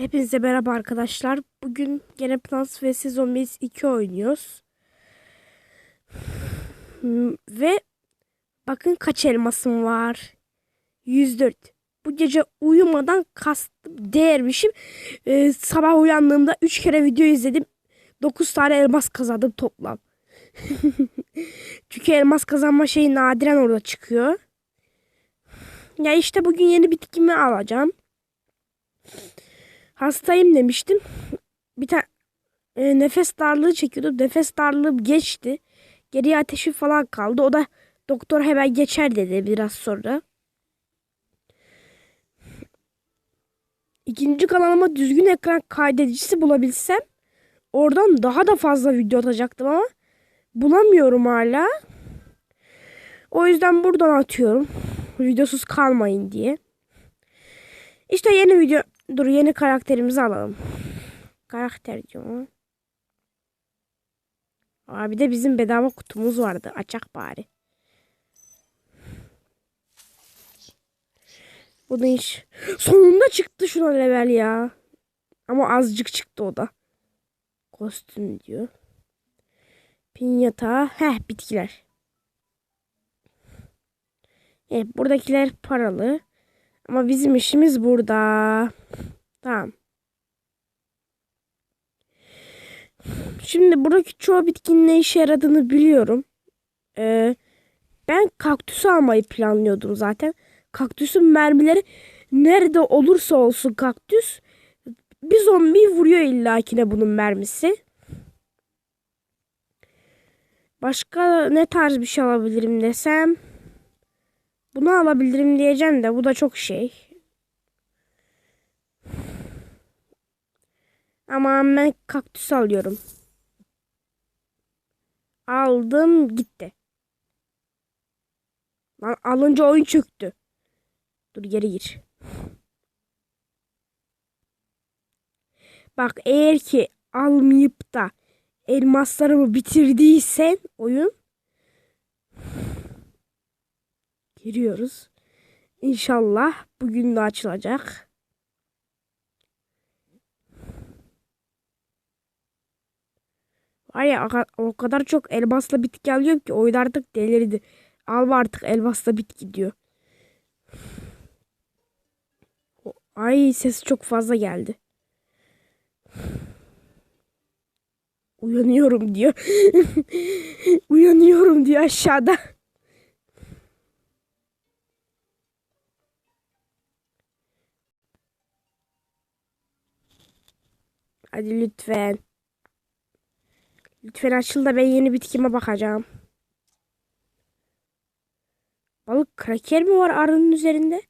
Hepinize merhaba arkadaşlar. Bugün gene Plants vs Zombies 2 oynuyoruz. Ve bakın kaç elmasım var. 104. Bu gece uyumadan kastım değermişim. Ee, sabah uyandığımda 3 kere video izledim. 9 tane elmas kazandım toplam. Çünkü elmas kazanma şeyi nadiren orada çıkıyor. Ya işte bugün yeni bitkimi alacağım. Hastayım demiştim. Bir tane nefes darlığı çekiyordum. Nefes darlığı geçti. Geriye ateşi falan kaldı. O da doktor hemen geçer dedi biraz sonra. İkinci kanalıma düzgün ekran kaydedicisi bulabilsem oradan daha da fazla video atacaktım ama bulamıyorum hala. O yüzden buradan atıyorum. Videosuz kalmayın diye. İşte yeni video Dur yeni karakterimizi alalım. Karakter diyor. Abi de bizim bedava kutumuz vardı. Açak bari. Bu da iş. Sonunda çıktı şuna level ya. Ama azıcık çıktı o da. Kostüm diyor. Pinyata. Heh bitkiler. Evet buradakiler paralı. Ama bizim işimiz burada. Tamam. Şimdi buradaki çoğu bitkinin ne işe yaradığını biliyorum. Ee, ben kaktüsü almayı planlıyordum zaten. Kaktüsün mermileri nerede olursa olsun kaktüs bir zombi vuruyor illakine bunun mermisi. Başka ne tarz bir şey alabilirim desem. Bunu alabilirim diyeceğim de bu da çok şey. Ama ben kaktüs alıyorum. Aldım gitti. Lan alınca oyun çöktü. Dur geri gir. Bak eğer ki almayıp da elmaslarımı bitirdiysen oyun giriyoruz. İnşallah bugün de açılacak. Var ya o kadar çok elmasla bitki alıyorum ki oyun artık delirdi. Alma artık elmasla bitki diyor. Ay ses çok fazla geldi. Uyanıyorum diyor. Uyanıyorum diyor aşağıda. Hadi lütfen. Lütfen açıl da ben yeni bitkime bakacağım. Balık kraker mi var arının üzerinde?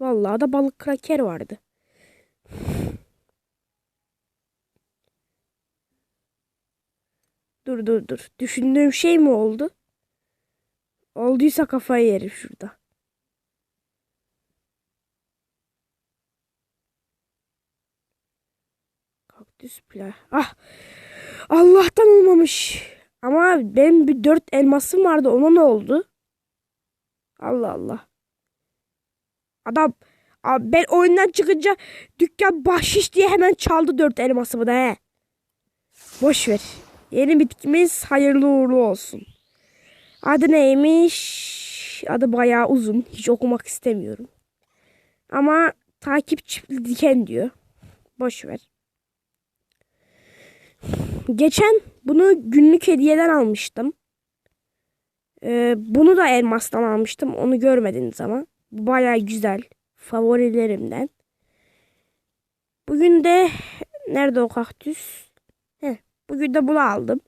Vallahi da balık kraker vardı. Dur dur dur. Düşündüğüm şey mi oldu? Olduysa kafayı yerim şurada. Kaktüs plaj. Ah! Allah'tan olmamış. Ama benim bir dört elmasım vardı. Ona ne oldu? Allah Allah. Adam abi ben oyundan çıkınca dükkan bahşiş diye hemen çaldı dört elmasımı da he. Boş ver. Yeni bitkimiz hayırlı uğurlu olsun. Adı neymiş? Adı bayağı uzun. Hiç okumak istemiyorum. Ama takipçi diken diyor. Boş ver. Geçen bunu günlük hediyeden almıştım. Ee, bunu da elmastan almıştım. Onu görmediniz ama. Baya güzel. Favorilerimden. Bugün de nerede o kaktüs? Heh, bugün de bunu aldım.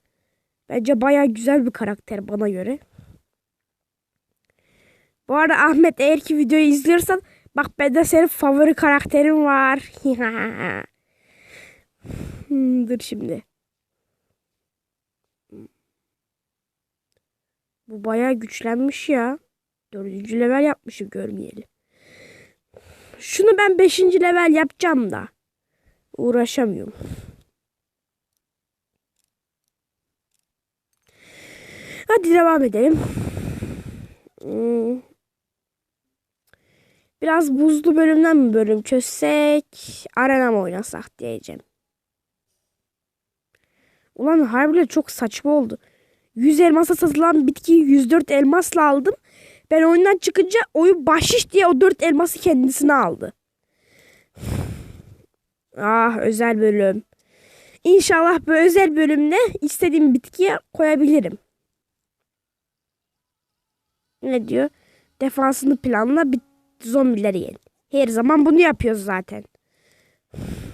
Bence baya güzel bir karakter bana göre. Bu arada Ahmet eğer ki videoyu izliyorsan bak bende senin favori karakterin var. Hmm, dur şimdi. Bu bayağı güçlenmiş ya. Dördüncü level yapmışım görmeyelim. Şunu ben beşinci level yapacağım da. Uğraşamıyorum. Hadi devam edelim. Hmm. Biraz buzlu bölümden mi bölüm çözsek arena mı oynasak diyeceğim. Ulan harbiden çok saçma oldu. 100 elmasa satılan bitkiyi 104 elmasla aldım. Ben oyundan çıkınca oyun bahşiş diye o 4 elması kendisine aldı. Ah özel bölüm. İnşallah bu özel bölümde istediğim bitkiye koyabilirim. Ne diyor? Defansını planla bit zombileri yen. Her zaman bunu yapıyoruz zaten.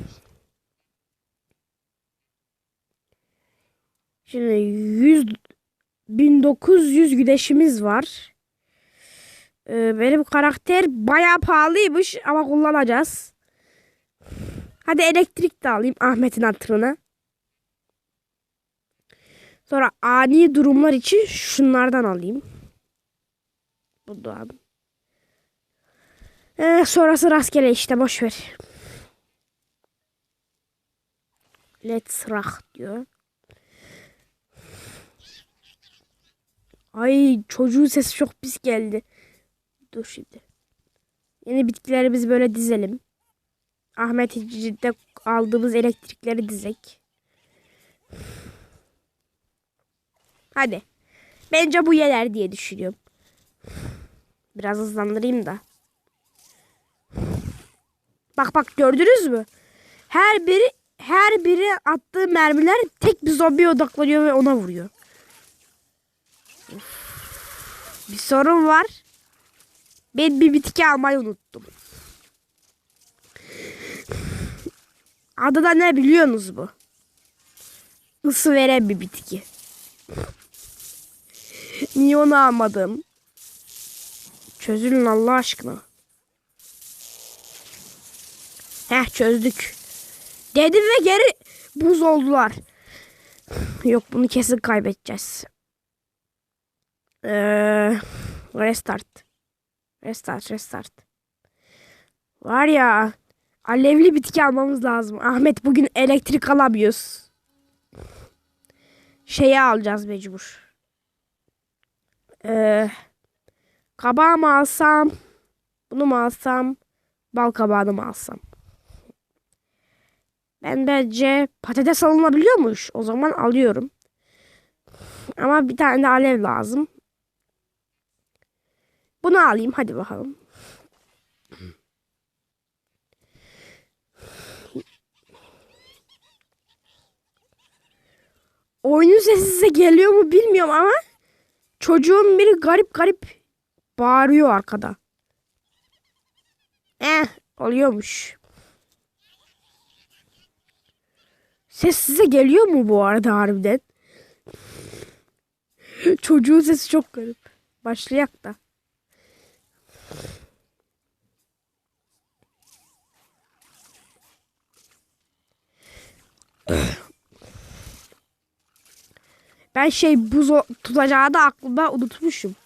Şimdi 100 1900 güneşimiz var. Ee, benim karakter bayağı pahalıymış ama kullanacağız. Hadi elektrik de alayım Ahmet'in hatırına. Sonra ani durumlar için şunlardan alayım. Bu da ee, sonrası rastgele işte boş ver. Let's rock diyor. Ay çocuğun sesi çok pis geldi. Dur şimdi. Yeni bitkileri biz böyle dizelim. Ahmet İcici'de aldığımız elektrikleri dizek. Hadi. Bence bu yeter diye düşünüyorum. Biraz hızlandırayım da. Bak bak gördünüz mü? Her biri her biri attığı mermiler tek bir zombiye odaklanıyor ve ona vuruyor. Bir sorun var. Ben bir bitki almayı unuttum. Adı da ne biliyorsunuz bu? Isı veren bir bitki. Niye onu almadım? Çözülün Allah aşkına. Heh çözdük. Dedim ve geri buz oldular. Yok bunu kesin kaybedeceğiz. Ee, restart. Restart restart. Var ya alevli bitki almamız lazım. Ahmet bugün elektrik alamıyoruz. Şeyi alacağız mecbur. Ee, kabağı mı alsam? Bunu mu alsam? Bal kabağını mı alsam? Ben bence patates alınabiliyormuş. O zaman alıyorum. Ama bir tane de alev lazım. Bunu alayım. Hadi bakalım. Oyunun sesi size geliyor mu bilmiyorum ama çocuğun biri garip garip bağırıyor arkada. Eh oluyormuş. Ses size geliyor mu bu arada harbiden? Çocuğun sesi çok garip. Başlayak da. Ben şey buz tutacağı da aklımda unutmuşum.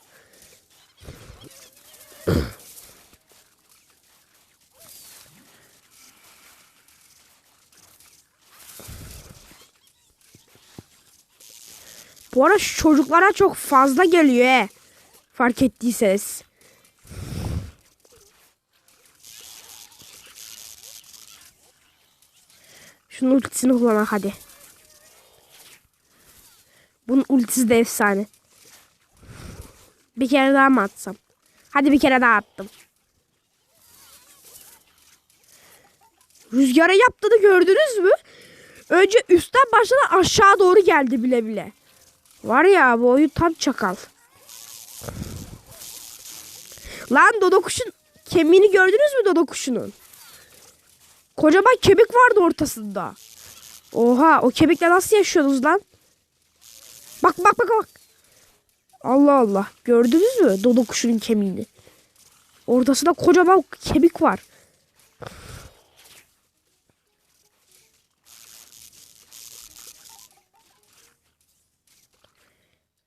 Bu ara çocuklara çok fazla geliyor he. Fark ettiyseniz. Şunun ultisini kullan hadi. Bunun ultisi de efsane. Bir kere daha mı atsam? Hadi bir kere daha attım. Rüzgara yaptığını gördünüz mü? Önce üstten başladı aşağı doğru geldi bile bile. Var ya bu oyun tam çakal. Lan dodo kuşun kemiğini gördünüz mü dodo kuşunun? Kocaman kemik vardı ortasında. Oha o kemikle nasıl yaşıyorsunuz lan? Bak bak bak bak. Allah Allah. Gördünüz mü dodo kuşunun kemiğini? Ortasında kocaman kemik var.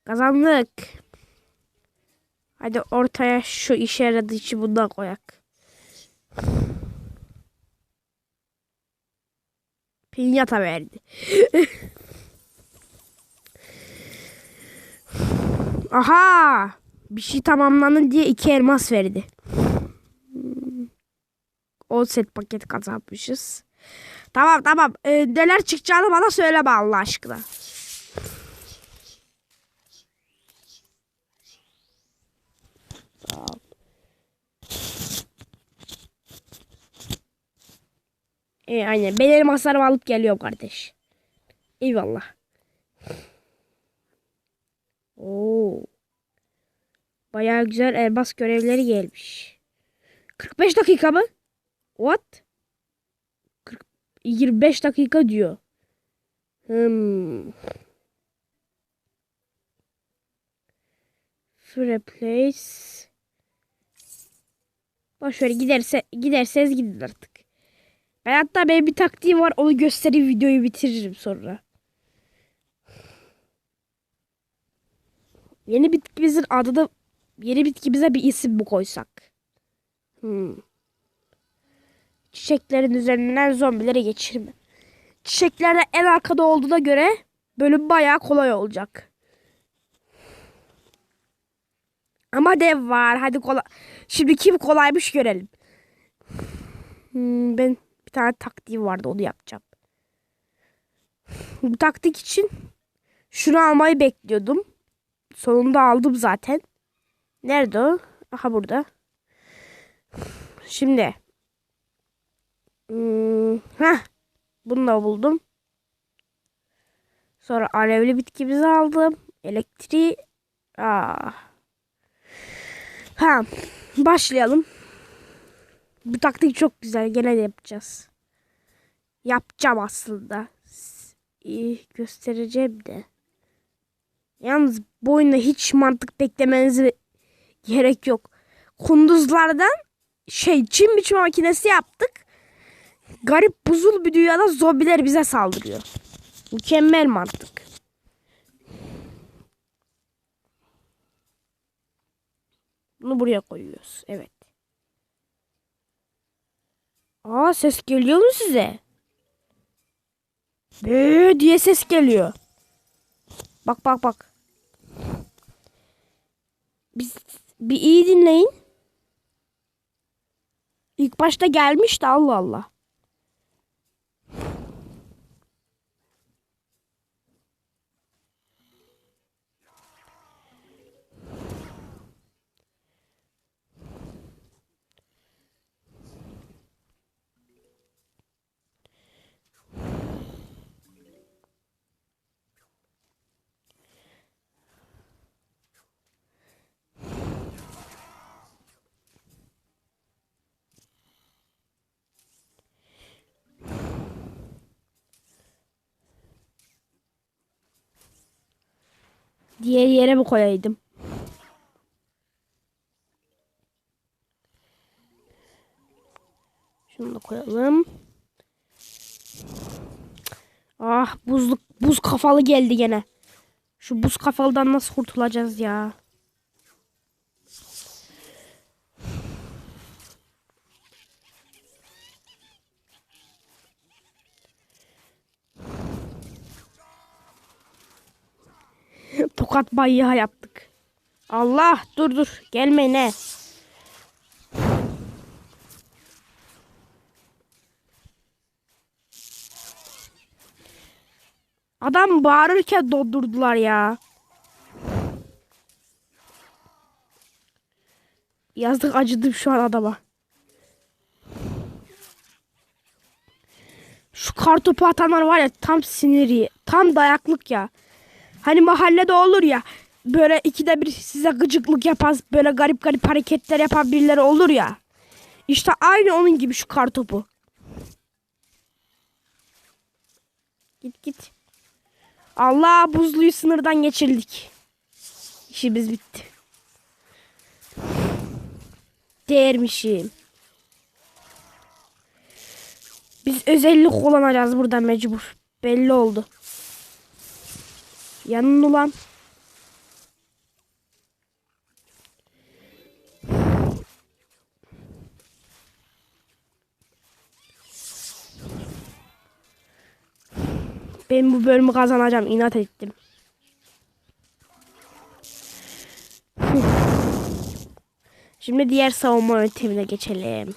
Kazandık. Hadi ortaya şu işe yaradığı için bundan koyak. Pinyata verdi. Aha! Bir şey tamamlandı diye iki elmas verdi. 10 set paket kazanmışız. Tamam tamam. Ee, neler çıkacağını bana söyleme Allah aşkına. E, aynen. Ben elmaslarımı alıp geliyorum kardeş. Eyvallah. Oo. Bayağı güzel elmas görevleri gelmiş. 45 dakika mı? What? 40, 25 dakika diyor. Hmm. Free place. Boş ver giderse giderseniz gidin artık. Ben hatta benim bir taktiğim var onu göstereyim videoyu bitiririm sonra. Yeni bitkimizin adını yeni bitkimize bir isim mi koysak? Hmm. Çiçeklerin üzerinden zombilere geçirme. Çiçekler de en arkada olduğuna göre bölüm bayağı kolay olacak. Ama dev var. Hadi kolay. Şimdi kim kolaymış görelim. Hmm, ben bir tane taktiğim vardı onu yapacağım. Bu taktik için şunu almayı bekliyordum. Sonunda aldım zaten. Nerede o? Aha burada. Şimdi. Hmm, heh, bunu da buldum. Sonra alevli bitkimizi aldım. Elektriği. Aa. Ha, başlayalım. Bu taktik çok güzel. Gene de yapacağız. Yapacağım aslında. İyi göstereceğim de. Yalnız bu oyunda hiç mantık beklemenize gerek yok. Kunduzlardan şey çim biçme makinesi yaptık. Garip buzul bir dünyada zombiler bize saldırıyor. Mükemmel mantık. Bunu buraya koyuyoruz. Evet. Aa ses geliyor mu size? Bööö diye ses geliyor. Bak bak bak. Biz bir iyi dinleyin. İlk başta gelmişti Allah Allah. Diğer yere mi koyaydım? Şunu da koyalım. Ah buzluk buz kafalı geldi gene. Şu buz kafalıdan nasıl kurtulacağız ya? Tokat bayağı yaptık. Allah dur dur gelme ne? Adam bağırırken dondurdular ya. Yazdık acıdım şu an adama. Şu kartopu atanlar var ya tam siniri, tam dayaklık ya. Hani mahallede olur ya böyle ikide bir size gıcıklık yapan böyle garip garip hareketler yapan birileri olur ya. İşte aynı onun gibi şu kartopu. Git git. Allah buzluyu sınırdan geçirdik. İşimiz bitti. Değermişim. Biz özellik kullanacağız burada mecbur. Belli oldu. Yanın ulan. Ben bu bölümü kazanacağım. inat ettim. Şimdi diğer savunma yöntemine geçelim.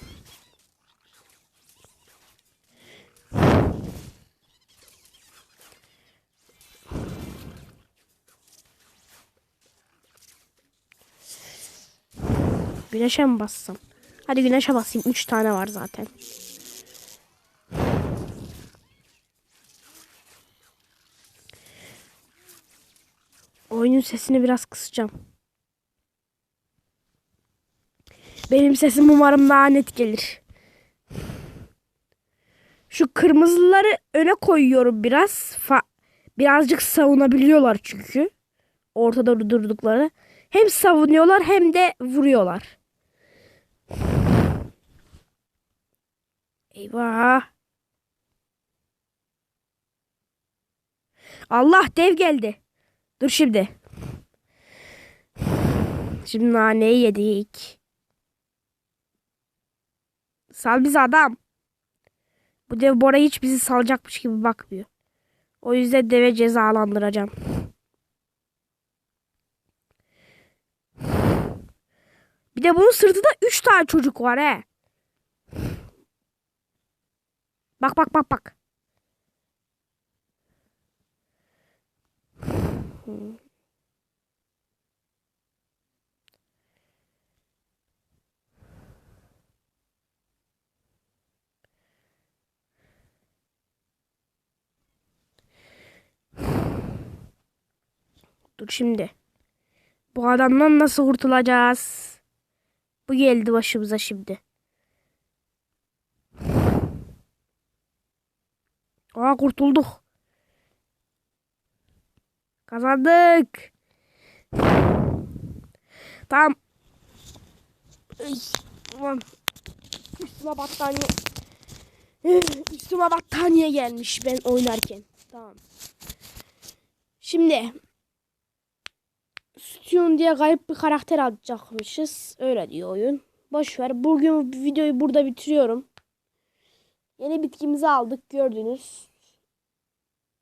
Güneşe mi bassam? Hadi güneşe basayım. 3 tane var zaten. Oyunun sesini biraz kısacağım. Benim sesim umarım daha net gelir. Şu kırmızıları öne koyuyorum biraz. Fa birazcık savunabiliyorlar çünkü. Ortada durdukları. Hem savunuyorlar hem de vuruyorlar. Eyvah. Allah dev geldi. Dur şimdi. Şimdi naneyi yedik. Sal bizi adam. Bu dev Bora hiç bizi salacakmış gibi bakmıyor. O yüzden deve cezalandıracağım. Bir de bunun sırtında 3 tane çocuk var he. Bak bak bak bak. Dur şimdi. Bu adamdan nasıl kurtulacağız? Bu geldi başımıza şimdi. Aa kurtulduk. Kazandık. Tamam. Ay, Ulan. Üstüme battaniye. Üstüme battaniye gelmiş ben oynarken. Tamam. Şimdi Sion diye garip bir karakter alacakmışız. Öyle diyor oyun. Boş ver. Bugün videoyu burada bitiriyorum. Yeni bitkimizi aldık gördünüz.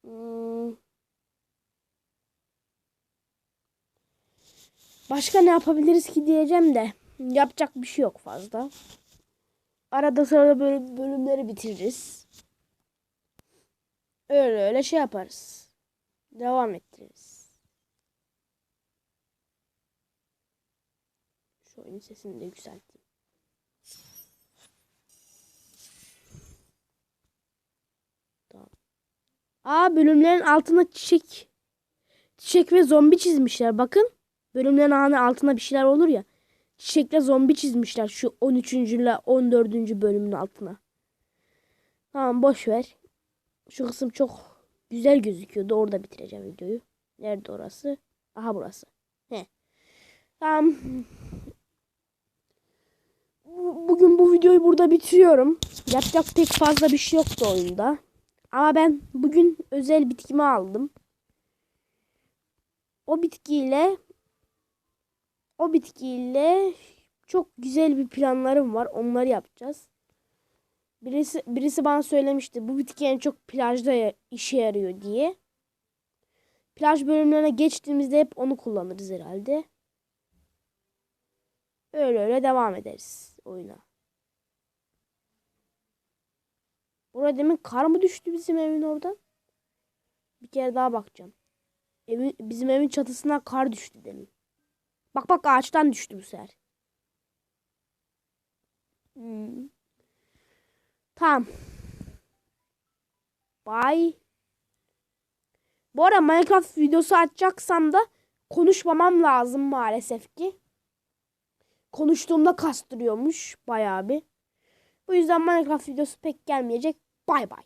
Hmm. Başka ne yapabiliriz ki diyeceğim de yapacak bir şey yok fazla. Arada sırada böyle bölümleri bitiririz. Öyle öyle şey yaparız. Devam ettiririz. Şu oyun sesini de yükselteyim. Aa bölümlerin altına çiçek çiçek ve zombi çizmişler. Bakın. Bölümlerin hani altına bir şeyler olur ya. Çiçekle zombi çizmişler şu 13. ile 14. bölümün altına. Tamam boş ver. Şu kısım çok güzel gözüküyordu. Orada bitireceğim videoyu. Nerede orası? Aha burası. He. Tamam. Bu- Bugün bu videoyu burada bitiriyorum. Yapacak pek fazla bir şey yoktu oyunda. Ama ben bugün özel bitkimi aldım. O bitkiyle o bitkiyle çok güzel bir planlarım var. Onları yapacağız. Birisi birisi bana söylemişti. Bu bitki en çok plajda işe yarıyor diye. Plaj bölümlerine geçtiğimizde hep onu kullanırız herhalde. Öyle öyle devam ederiz oyuna. Orada demin kar mı düştü bizim evin oradan? Bir kere daha bakacağım. Evin, bizim evin çatısına kar düştü demin. Bak bak ağaçtan düştü bu sefer. Hmm. Tamam. Bye. Bu arada Minecraft videosu açacaksam da konuşmamam lazım maalesef ki. Konuştuğumda kastırıyormuş bayağı bir. Bu yüzden Minecraft videosu pek gelmeyecek. Bye bye.